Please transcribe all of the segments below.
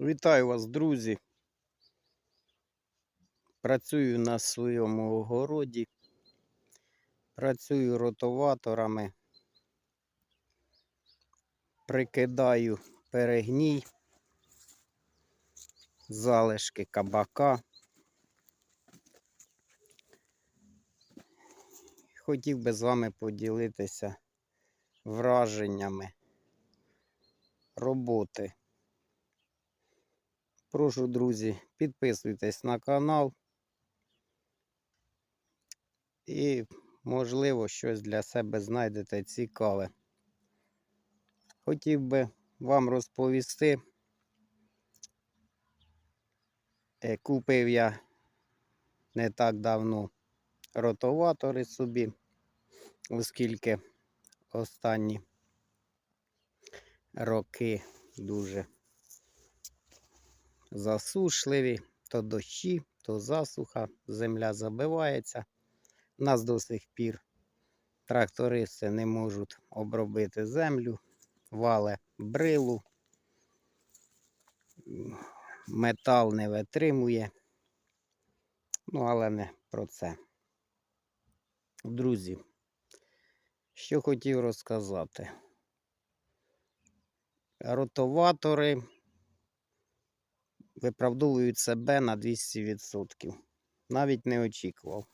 Вітаю вас, друзі. Працюю на своєму огороді. Працюю ротоваторами. Прикидаю перегній, залишки кабака. Хотів би з вами поділитися враженнями роботи. Прошу, друзі, підписуйтесь на канал. І, можливо, щось для себе знайдете цікаве. Хотів би вам розповісти. Е, Купив я не так давно ротоватори собі, оскільки останні роки дуже засушливі, то дощі, то засуха, земля забивається. У нас до сих пір трактористи не можуть обробити землю, вале брилу, метал не витримує. Ну, але не про це. Друзі, що хотів розказати. Ротоватори виправдовують себе на 200%. Навіть не очікував.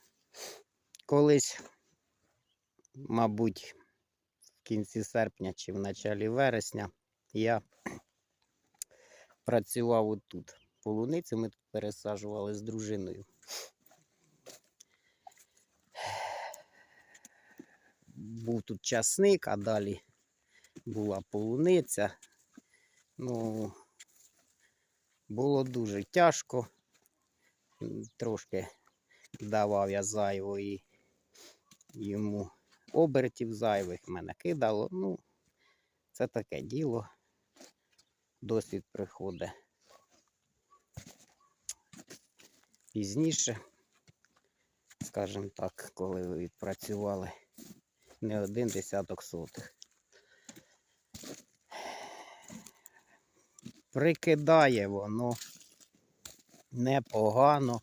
Колись, мабуть, в кінці серпня чи в началі вересня я працював отут. Полуницю ми тут пересаджували з дружиною. Був тут часник, а далі була полуниця. Ну, було дуже тяжко. Трошки давав я зайвої йому обертів зайвих мене кидало. Ну, це таке діло. Досвід приходить пізніше, скажімо так, коли ви відпрацювали не один десяток сотих. Прикидає воно непогано.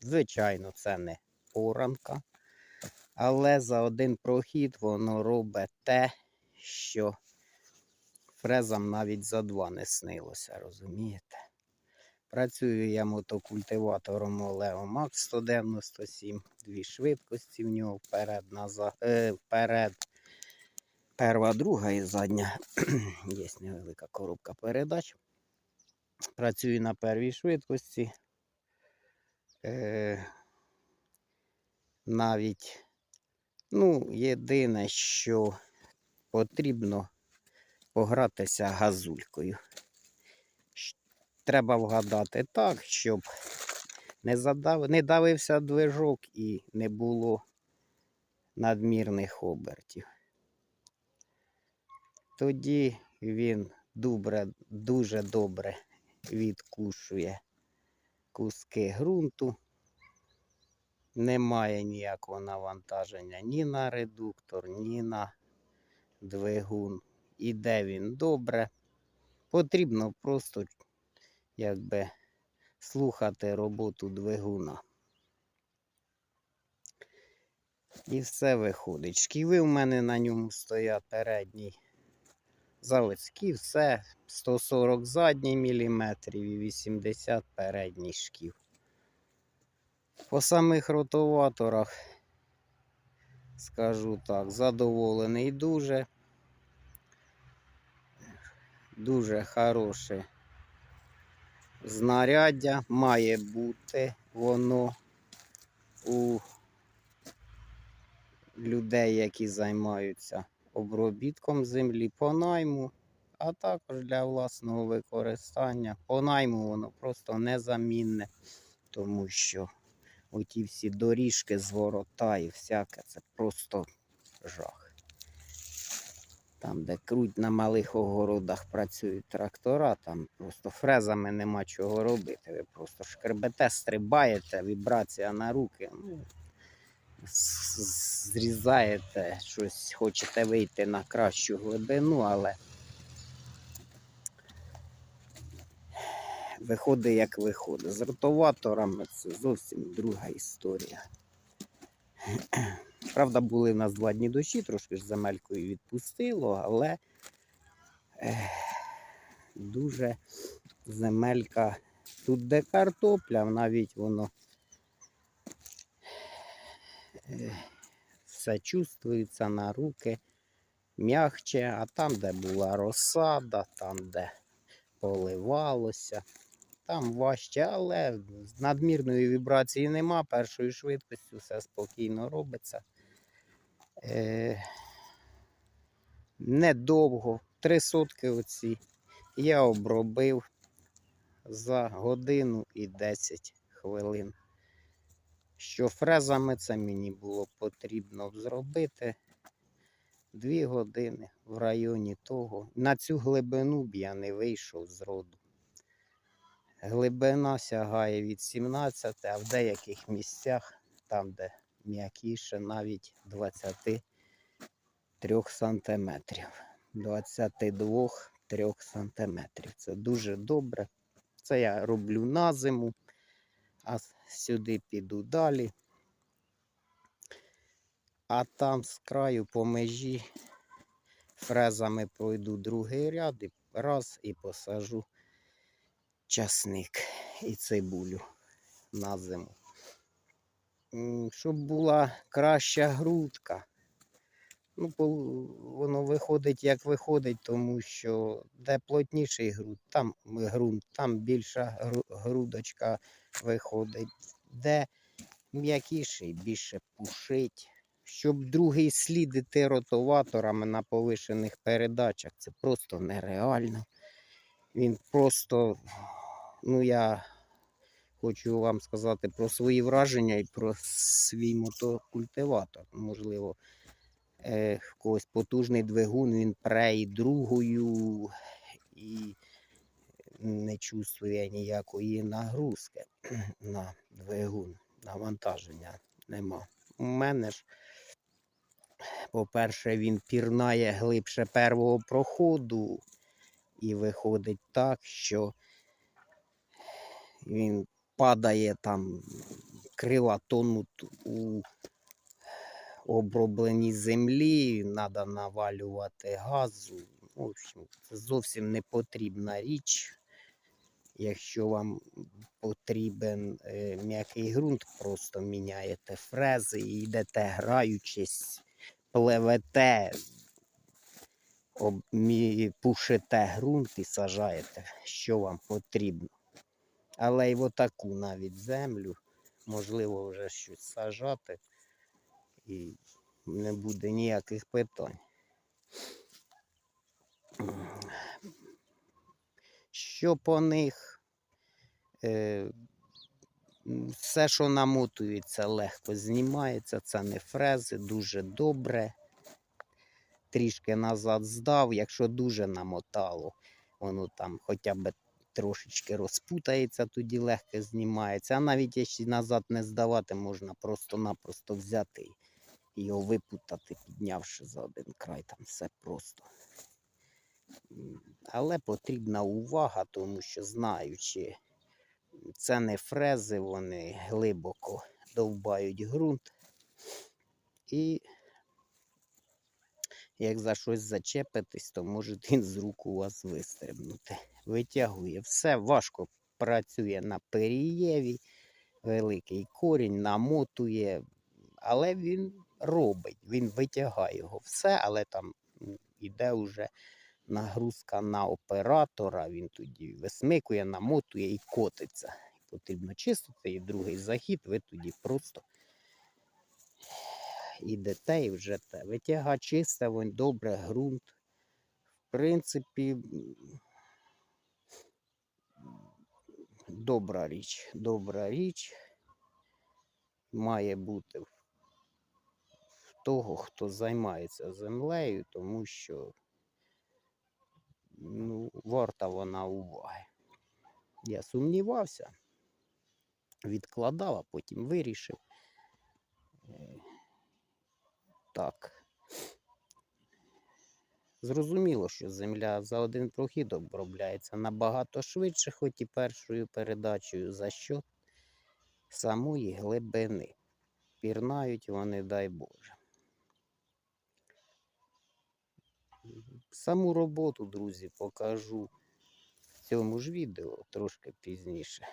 Звичайно, це не оранка, але за один прохід воно робить те, що фрезам навіть за два не снилося, розумієте? Працюю я мотокультиватором Олео Макс 197, дві швидкості в нього вперед, назад, е, вперед. Перва, друга і задня. Є невелика коробка передач. Працюю на первій швидкості. Е, навіть, ну, єдине, що потрібно погратися газулькою. Треба вгадати так, щоб не, задав... не давився движок і не було надмірних обертів. Тоді він добре, дуже добре відкушує куски ґрунту. Немає ніякого навантаження ні на редуктор, ні на двигун. Іде він добре. Потрібно просто якби слухати роботу двигуна. І все виходить. Шківи в мене на ньому стоять передній. Заводські, все 140 задній міліметрів і 80 передній шків. По самих ротоваторах, скажу так, задоволений дуже. Дуже хороше знаряддя має бути воно у людей, які займаються обробітком землі по найму, а також для власного використання. По найму воно просто незамінне, тому що оті всі доріжки, зворота і всяке, це просто жах. Там, де круть на малих огородах працюють трактора, там просто фрезами нема чого робити. Ви просто шкребете, стрибаєте, вібрація на руки. Ну, зрізаєте, щось хочете вийти на кращу глибину, але виходить, як виходить. З ротоваторами це зовсім друга історія. Правда, були в нас два дні дощі, трошки ж земелькою відпустило, але дуже земелька. Тут де картопля, навіть воно все чувствується на руки м'ягче, а там, де була розсада, там, де поливалося, там важче, але надмірної вібрації нема, першою швидкістю все спокійно робиться. Е, недовго, три сотки оці я обробив за годину і 10 хвилин. Що фрезами це мені було потрібно зробити дві години в районі того. На цю глибину б я не вийшов з роду. Глибина сягає від 17, а в деяких місцях, там, де м'якіше, навіть 23 сантиметрів. 22-3 сантиметрів. Це дуже добре. Це я роблю на зиму, а сюди піду далі. А там з краю по межі фрезами пройду другий ряд і раз і посажу часник і цибулю на зиму. Щоб була краща грудка. Ну, воно виходить, як виходить, тому що де плотніший груд, там ґрунт, там більша грудочка виходить. Де м'якіший, більше пушить. Щоб другий слід іти ротоваторами на повишених передачах, це просто нереально. Він просто, ну я хочу вам сказати про свої враження і про свій мотокультиватор. Можливо, е, когось потужний двигун, він пре і другою і не чувствує ніякої нагрузки на двигун, навантаження нема. У мене ж, по-перше, він пірнає глибше первого проходу і виходить так, що він падає там, крила тонуть у обробленій землі, треба навалювати газу. В общем, це зовсім не потрібна річ. Якщо вам потрібен е, м'який ґрунт, просто міняєте фрези і йдете граючись, пливете, об, мі, пушите ґрунт і сажаєте, що вам потрібно. Але й отаку навіть землю можливо вже щось сажати і не буде ніяких питань. Що по них? Е, все, що намотується, легко знімається. Це не фрези, дуже добре. Трішки назад здав, якщо дуже намотало, воно там хоча б трошечки розпутається, тоді легко знімається. А навіть якщо назад не здавати, можна просто-напросто взяти його випутати, піднявши за один край, там все просто. Але потрібна увага, тому що знаючи, це не фрези, вони глибоко довбають ґрунт. І як за щось зачепитись, то може він з рук у вас вистрибнути. Витягує. Все важко працює на перієві, великий корінь, намотує, але він робить, він витягає його все, але там м, іде вже нагрузка на оператора, він тоді висмикує, намотує і котиться. Потрібно чистити, і другий захід, ви тоді просто ідете і вже те. Витяга чиста, він добре, ґрунт. В принципі, добра річ. Добра річ має бути в того, хто займається землею, тому що ну, варта вона уваги. Я сумнівався, відкладав, а потім вирішив. Е, так. Зрозуміло, що земля за один прохід обробляється набагато швидше, хоч і першою передачею за що самої глибини. Пірнають вони, дай Боже. Саму роботу, друзі, покажу в цьому ж відео трошки пізніше.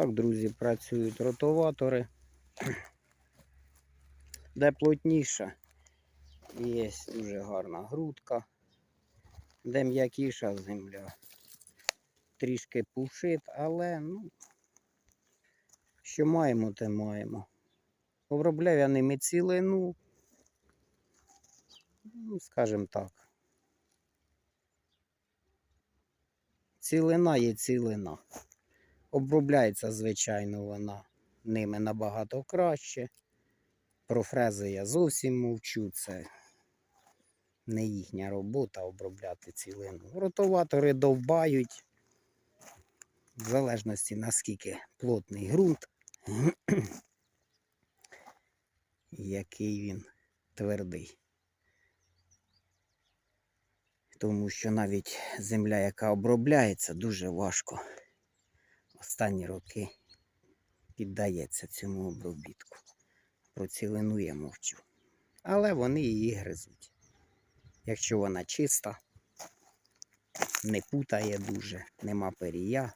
Так. Друзі, працюють ротоватори. Де плотніша, є дуже гарна грудка. Де м'якіша земля. Трішки пушит, але ну, що маємо, те маємо. Обробляю я ними цілину, ну, скажімо так. Цілина є цілина. Обробляється, звичайно, вона ними набагато краще. Про фрези я зовсім мовчу. Це не їхня робота обробляти цілину. Ротоватори довбають, в залежності наскільки плотний ґрунт, який він твердий. Тому що навіть земля, яка обробляється, дуже важко останні роки піддається цьому обробітку. Про цілину я мовчу. Але вони її гризуть. Якщо вона чиста, не путає дуже, нема перія,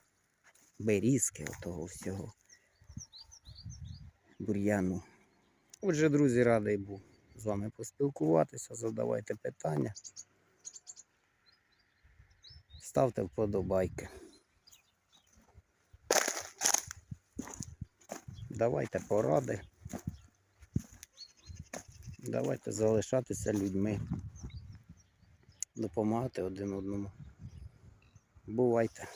берізки, отого всього бур'яну. Отже, друзі, радий був з вами поспілкуватися. Задавайте питання. Ставте вподобайки. Давайте поради. Давайте залишатися людьми. Допомагати один одному. Бувайте.